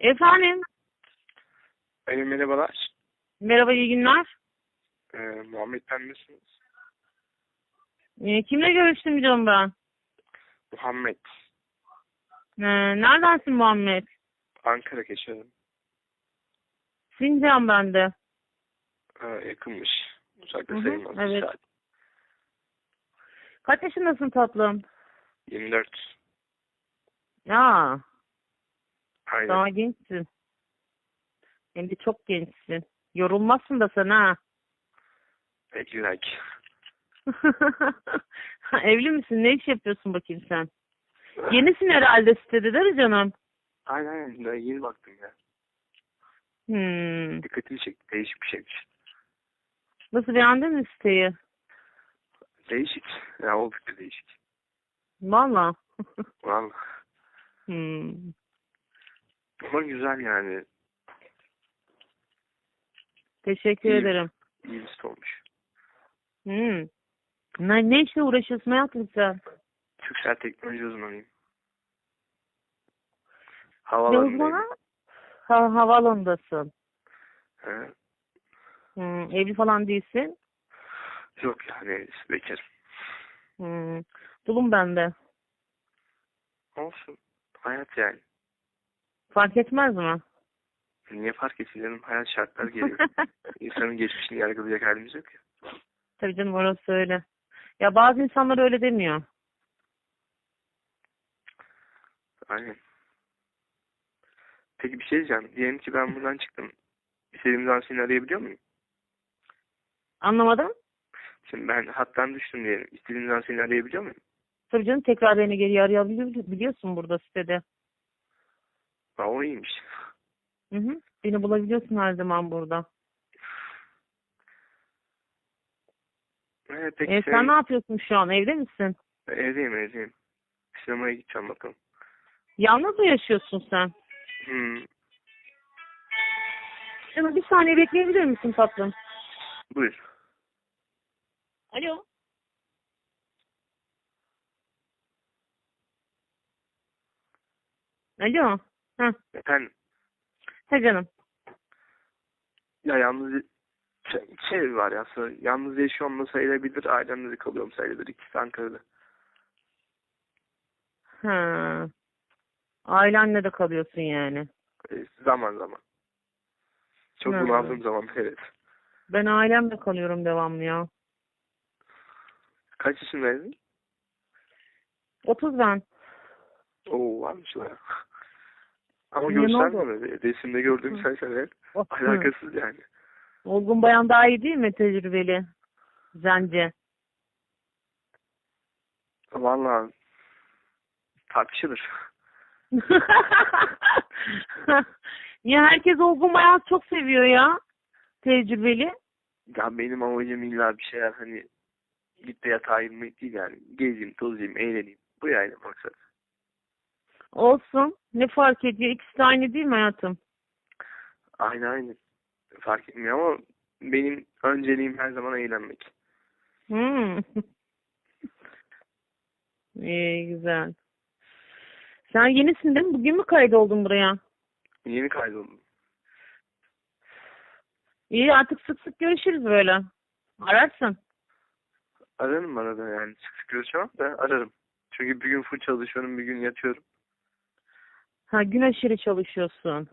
Efendim. Alo merhabalar. Merhaba iyi günler. Ee, Muhammed ben misiniz? Ee, kimle görüştüm canım ben? Muhammed. Ee, neredensin Muhammed? Ankara geçelim. Sincan bende. Ee, yakınmış. Uzakta Hı hı, sayılmaz. evet. saat. Kaç yaşındasın tatlım? 24. Ya Aynen. daha gençsin. Hem de çok gençsin. Yorulmazsın da sen ha. Belki belki. Evli misin? Ne iş yapıyorsun bakayım sen? Yenisin herhalde sitede değil mi canım? Aynen aynen. Daha yeni baktım ya. Hmm. Dikkatimi çekti. Değişik bir şeymiş. Nasıl beğendin mi siteyi? Değişik. Ya oldukça değişik. Valla. Vallahi. hmm. Ama güzel yani. Teşekkür İyi. ederim. İyi bir olmuş. Hmm. Ne, ne işle uğraşıyorsun hayatım sen? Türksel teknoloji uzmanıyım. Uzmanı? Ha, havaalanındasın. He. Hmm. Evli falan değilsin. Yok yani bekar. Hmm. Dulum bende. Olsun. Hayat yani. Fark etmez mi? Niye fark etsin Hayat şartlar geliyor. İnsanın geçmişini yargılayacak halimiz yok ya. Tabii canım orası öyle. Ya bazı insanlar öyle demiyor. Aynen. Peki bir şey diyeceğim. Diyelim ki ben buradan çıktım. İstediğim zaman seni arayabiliyor muyum? Anlamadım. Şimdi ben hattan düştüm diyelim. İstediğim zaman seni arayabiliyor muyum? Tabii canım tekrar beni geri arayabiliyor biliyorsun burada sitede. Ha, o iyiymiş. Hı hı. Beni bulabiliyorsun her zaman burada. Ee, peki E, sen ne yapıyorsun şu an? Evde misin? Evdeyim evdeyim. Sinemaya gideceğim bakalım. Yalnız mı yaşıyorsun sen? Hmm. Canım bir saniye bekleyebilir misin tatlım? Buyur. Alo. Alo. Heh. Efendim. He canım. Ya yalnız şey, şey var ya aslında yalnız yaşıyorum da sayılabilir. Ailemle de kalıyorum sayılır. İkisi Ankara'da. Ha. Ailenle de kalıyorsun yani. Ee, zaman zaman. Çok Hı. bunaldığım zaman evet. Ben ailemle kalıyorum devamlı ya. Kaç yaşındaydın? 30 ben. Oo varmış ya. Ama Niye, ne göstermedi. Resimde gördüğüm Hı. sen sen evet. Oh, hı. Alakasız yani. Olgun bayan daha iyi değil mi tecrübeli? Bence. Vallahi tartışılır. Niye herkes olgun bayan çok seviyor ya? Tecrübeli. Ya benim amacım illa bir şeyler hani git de yatağa inmek değil yani. Gezeyim, tozayım, eğleneyim. Bu yani maksat. Olsun. Ne fark ediyor? İkisi de aynı değil mi hayatım? Aynı aynı. Fark etmiyor ama benim önceliğim her zaman eğlenmek. Hmm. İyi güzel. Sen yenisin değil mi? Bugün mü kaydoldun buraya? Yeni kaydoldum. İyi artık sık sık görüşürüz böyle. Ararsın. Ararım arada yani. Sık sık görüşemem de ararım. Çünkü bir gün full çalışıyorum, bir gün yatıyorum. Ha gün aşırı çalışıyorsun.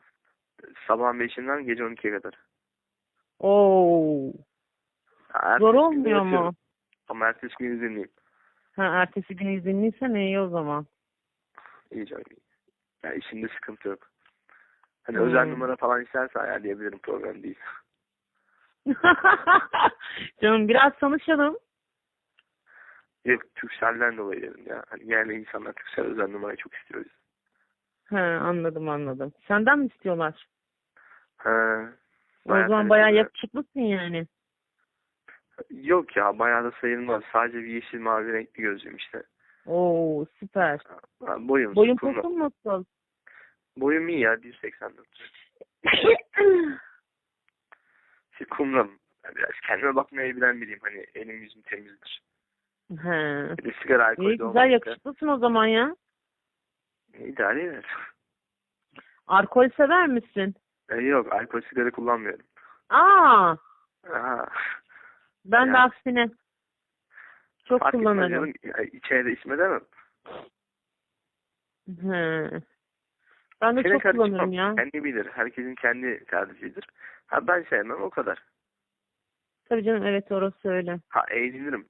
Sabahın beşinden gece 12'ye kadar. Oo. Zor olmuyor mu? Ama ertesi gün izinliyim. Ha ertesi gün izinliysen iyi o zaman. İyi. Ya işinde sıkıntı yok. Hani Hmm. özel numara falan isterse ayarlayabilirim problem değil. Canım biraz tanışalım. Yok Türkcell'den dolayı dedim ya. Hani yani insanlar Türkcell özel numarayı çok istiyor. He anladım anladım. Senden mi istiyorlar? Ha. O zaman bayağı yakışıklısın yani. Yok ya bayağı da sayılmaz. Sadece bir yeşil mavi renkli gözlüğüm işte. Oo süper. Ha, boyum. Boyun posun nasıl? Boyum iyi ya 1.84. Şey, kumram. Biraz kendime bakmayı bilen biriyim. Hani elim yüzüm temizdir. He. Bir sigara alkol İyi güzel yakışıklısın o zaman ya. İdare eder. Alkol sever misin? E, yok alkol sigara kullanmıyorum. Aa, Aha. ben de Ya. aksine çok Fark kullanırım. canım. Ya, içeye de içme demem. He. Ben de Sene çok kullanırım ya. Kendi bilir. Herkesin kendi tercihidir. Ha ben sevmem o kadar. Tabii canım evet orası öyle. Ha eğlenirim.